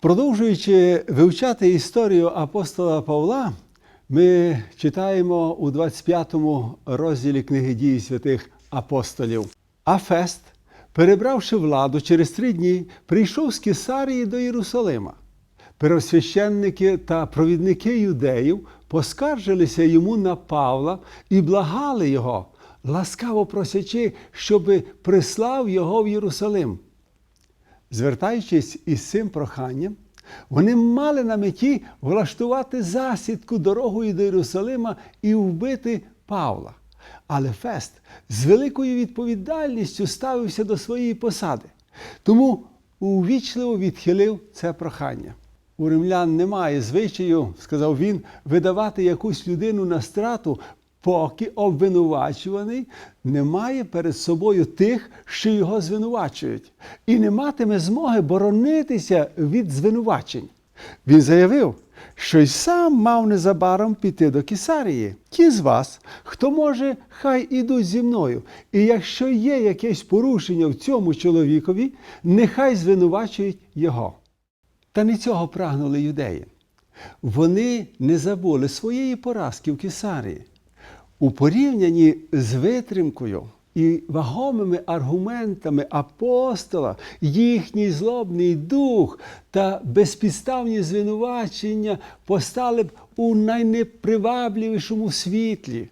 Продовжуючи вивчати історію апостола Павла, ми читаємо у 25 му розділі книги дії святих апостолів. А Фест, перебравши владу через три дні, прийшов з Кесарії до Єрусалима. Первосвященники та провідники юдеїв поскаржилися йому на Павла і благали його, ласкаво просячи, щоби прислав його в Єрусалим. Звертаючись із цим проханням, вони мали на меті влаштувати засідку дорогою до Єрусалима і вбити Павла. Але Фест з великою відповідальністю ставився до своєї посади, тому увічливо відхилив це прохання. У римлян немає звичаю, сказав він, видавати якусь людину на страту, поки обвинувачуваний не має перед собою тих, що його звинувачують, і не матиме змоги боронитися від звинувачень. Він заявив, що й сам мав незабаром піти до Кесарії. Ті з вас, хто може, хай ідуть зі мною. І якщо є якесь порушення в цьому чоловікові, нехай звинувачують його. Та не цього прагнули юдеї. Вони не забули своєї поразки в Кесарії. У порівнянні з витримкою і вагомими аргументами апостола, їхній злобний дух та безпідставні звинувачення постали б у найнепривабливішому світлі.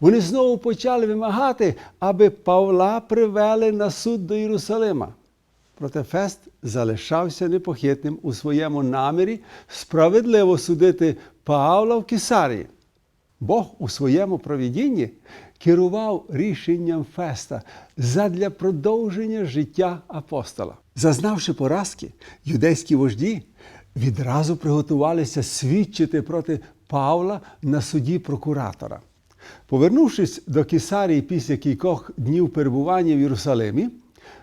Вони знову почали вимагати, аби Павла привели на суд до Єрусалима. Проте Фест залишався непохитним у своєму намірі справедливо судити Павла в Кесарії. Бог у своєму провідінні керував рішенням Феста задля продовження життя апостола. Зазнавши поразки, юдейські вожді відразу приготувалися свідчити проти Павла на суді прокуратора. Повернувшись до Кесарії після кількох днів перебування в Єрусалимі,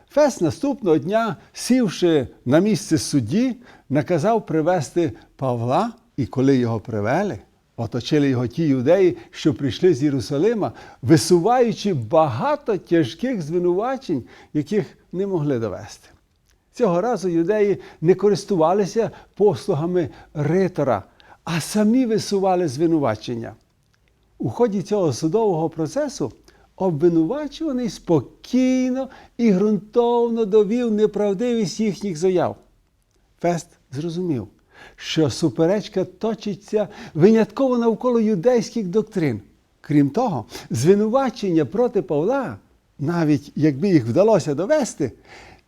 Фест наступного дня, сівши на місце судді, наказав привести Павла, і коли його привели, оточили його ті юдеї, що прийшли з Єрусалима, висуваючи багато тяжких звинувачень, яких не могли довести. Цього разу юдеї не користувалися послугами ритора, а самі висували звинувачення. У ході цього судового процесу обвинувачуваний спокійно і ґрунтовно довів неправдивість їхніх заяв. Фест зрозумів, що суперечка точиться винятково навколо юдейських доктрин. Крім того, звинувачення проти Павла, навіть якби їх вдалося довести,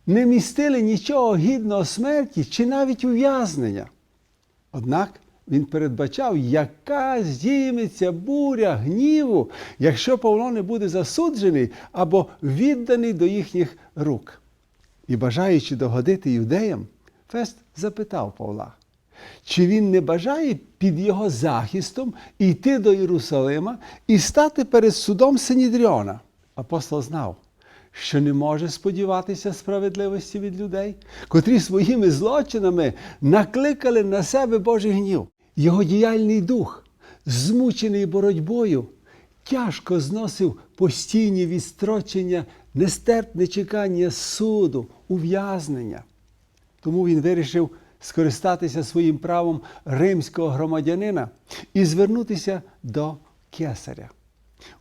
не містили нічого гідного смерті чи навіть ув'язнення. Однак він передбачав, яка здійметься буря гніву, якщо Павло не буде засуджений або відданий до їхніх рук. І бажаючи догодити юдеям, Фест запитав Павла, чи він не бажає під його захистом йти до Єрусалима і стати перед судом Синідріона. Апостол знав, що не може сподіватися справедливості від людей, котрі своїми злочинами накликали на себе Божий гнів. Його діяльний дух, змучений боротьбою, тяжко зносив постійні відстрочення, нестерпне чекання суду, ув'язнення. Тому він вирішив скористатися своїм правом римського громадянина і звернутися до кесаря.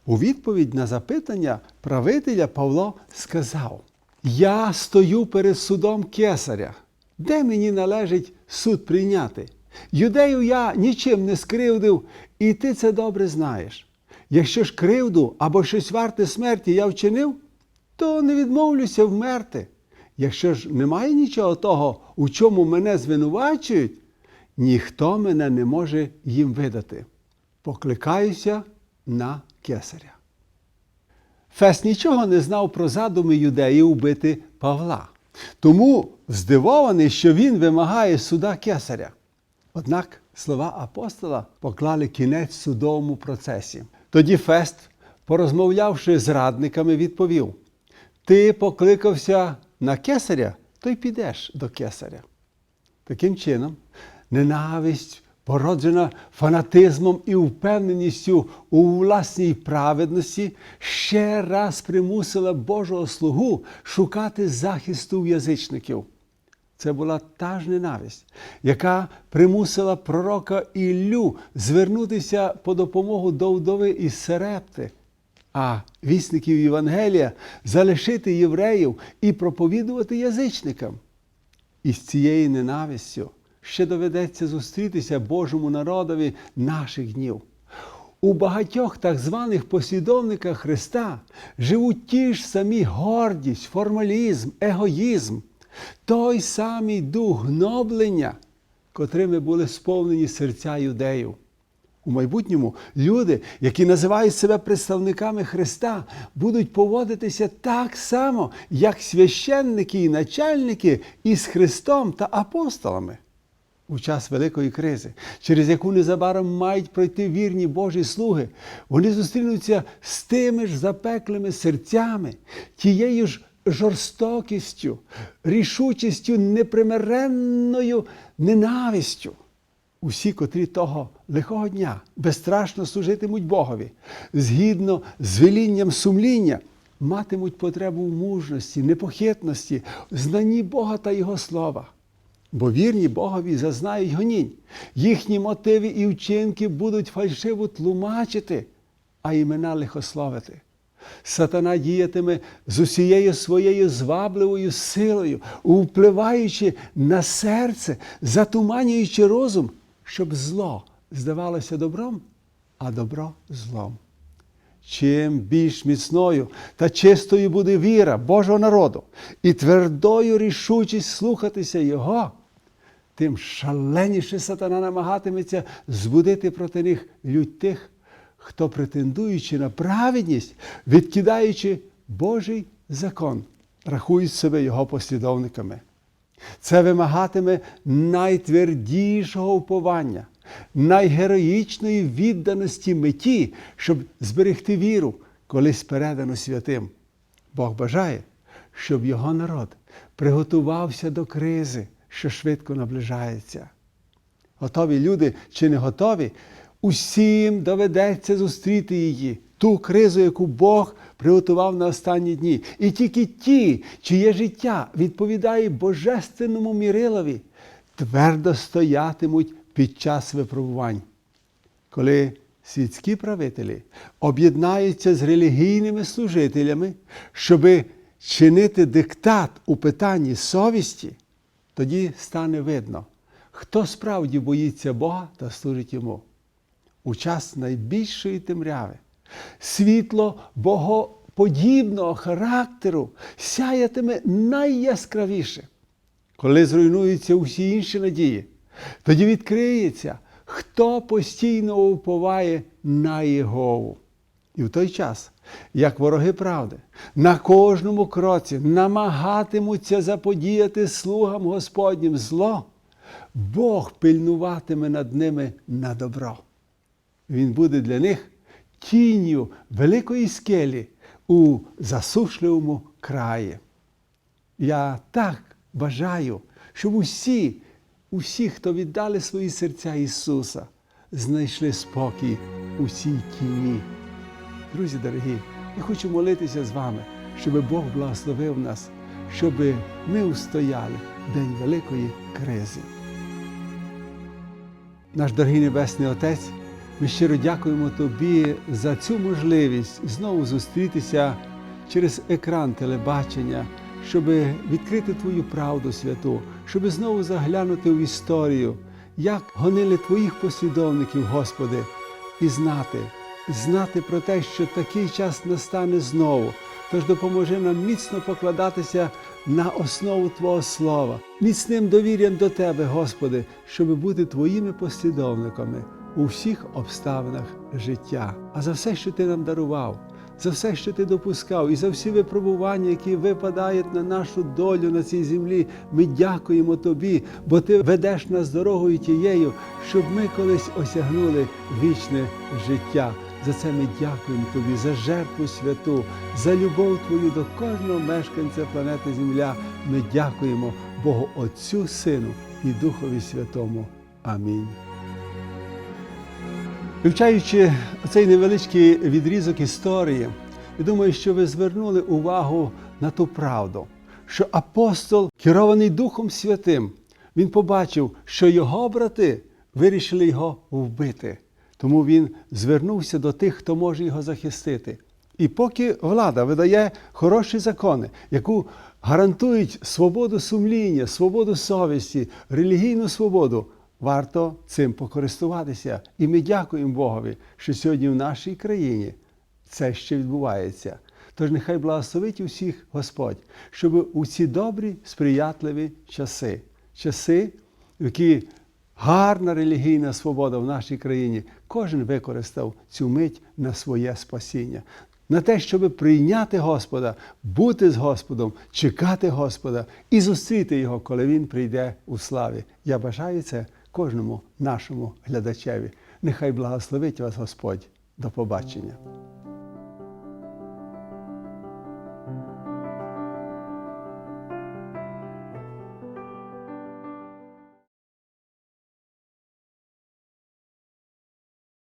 У відповідь на запитання правителя Павло сказав: Я стою перед судом кесаря, де мені належить суд прийняти. Юдею я нічим не скривдив, і ти це добре знаєш. Якщо ж кривду або щось варте смерті я вчинив, то не відмовлюся вмерти. Якщо ж немає нічого того, у чому мене звинувачують, ніхто мене не може їм видати. Покликаюся на кесаря. Фес нічого не знав про задуми юдеїв убити Павла, тому здивований, що він вимагає суда кесаря. Однак слова апостола поклали кінець судовому процесі. Тоді Фест, порозмовлявши з радниками, відповів: Ти покликався на кесаря, то й підеш до кесаря. Таким чином, ненависть, породжена фанатизмом і впевненістю у власній праведності, ще раз примусила Божого слугу шукати захисту в язичників. Це була та ж ненависть, яка примусила пророка Іллю звернутися по допомогу до вдови із Серепти, а вісників Євангелія залишити євреїв і проповідувати язичникам. І з цією ненавистю ще доведеться зустрітися Божому народові наших днів. У багатьох так званих послідовниках Христа живуть ті ж самі гордість, формалізм, егоїзм, той самий дух гноблення, котрими були сповнені серця юдеїв. У майбутньому люди, які називають себе представниками Христа, будуть поводитися так само, як священники і начальники із Христом та апостолами. У час великої кризи, через яку незабаром мають пройти вірні Божі слуги, вони зустрінуться з тими ж запеклими серцями, тією ж жорстокістю, рішучістю, непримиренною ненавистю. Усі, котрі того лихого дня безстрашно служитимуть Богові, згідно з велінням сумління, матимуть потребу в мужності, непохитності, знанні Бога та Його слова. Бо вірні Богові зазнають гонінь. Їхні мотиви і вчинки будуть фальшиво тлумачити, а імена лихословити. Сатана діятиме з усією своєю звабливою силою, впливаючи на серце, затуманюючи розум, щоб зло здавалося добром, а добро злом. Чим більш міцною та чистою буде віра Божого народу і твердою рішучість слухатися Його, тим шаленіше сатана намагатиметься збудити проти них лють тих, хто, претендуючи на праведність, відкидаючи Божий закон, рахують себе його послідовниками. Це вимагатиме найтвердішого уповання, найгероїчної відданості меті, щоб зберегти віру, колись передано святим. Бог бажає, щоб його народ приготувався до кризи, що швидко наближається. Готові люди чи не готові, усім доведеться зустріти її, ту кризу, яку Бог приготував на останні дні. І тільки ті, чиє життя відповідає божественному мірилові, твердо стоятимуть під час випробувань. Коли світські правителі об'єднаються з релігійними служителями, щоби чинити диктат у питанні совісті, тоді стане видно, хто справді боїться Бога та служить йому. У час найбільшої темряви світло богоподібного характеру сяятиме найяскравіше. Коли зруйнуються усі інші надії, тоді відкриється, хто постійно уповає на Єгову. І в той час, як вороги правди, на кожному кроці намагатимуться заподіяти слугам Господнім зло, Бог пильнуватиме над ними на добро. Він буде для них тінню великої скелі у засушливому краї. Я так бажаю, щоб усі, усі, хто віддали свої серця Ісуса, знайшли спокій у цій тіні. Друзі дорогі, я хочу молитися з вами, щоб Бог благословив нас, щоб ми устояли в день великої кризи. Наш дорогий Небесний Отець, ми щиро дякуємо Тобі за цю можливість знову зустрітися через екран телебачення, щоб відкрити Твою правду святу, щоб знову заглянути в історію, як гонили Твоїх послідовників, Господи, і знати, знати про те, що такий час настане знову. Тож допоможи нам міцно покладатися на основу Твого Слова, міцним довір'ям до Тебе, Господи, щоб бути Твоїми послідовниками у всіх обставинах життя. А за все, що Ти нам дарував, за все, що ти допускав, і за всі випробування, які випадають на нашу долю на цій землі, ми дякуємо Тобі, бо Ти ведеш нас дорогою тією, щоб ми колись осягнули вічне життя. За це ми дякуємо Тобі, за жертву святу, за любов Твою до кожного мешканця планети Земля. Ми дякуємо Богу Отцю, Сину і Духові Святому. Амінь. Вивчаючи цей невеличкий відрізок історії, я думаю, що ви звернули увагу на ту правду, що апостол, керований Духом Святим, він побачив, що його брати вирішили його вбити. Тому він звернувся до тих, хто може його захистити. І поки влада видає хороші закони, яку гарантують свободу сумління, свободу совісті, релігійну свободу, варто цим покористуватися. І ми дякуємо Богові, що сьогодні в нашій країні це ще відбувається. Тож нехай благословить усіх Господь, щоб у ці добрі, сприятливі часи, часи, в які гарна релігійна свобода в нашій країні, кожен використав цю мить на своє спасіння, на те, щоб прийняти Господа, бути з Господом, чекати Господа і зустріти Його, коли Він прийде у славі. Я бажаю це кожному нашому глядачеві. Нехай благословить вас Господь. До побачення.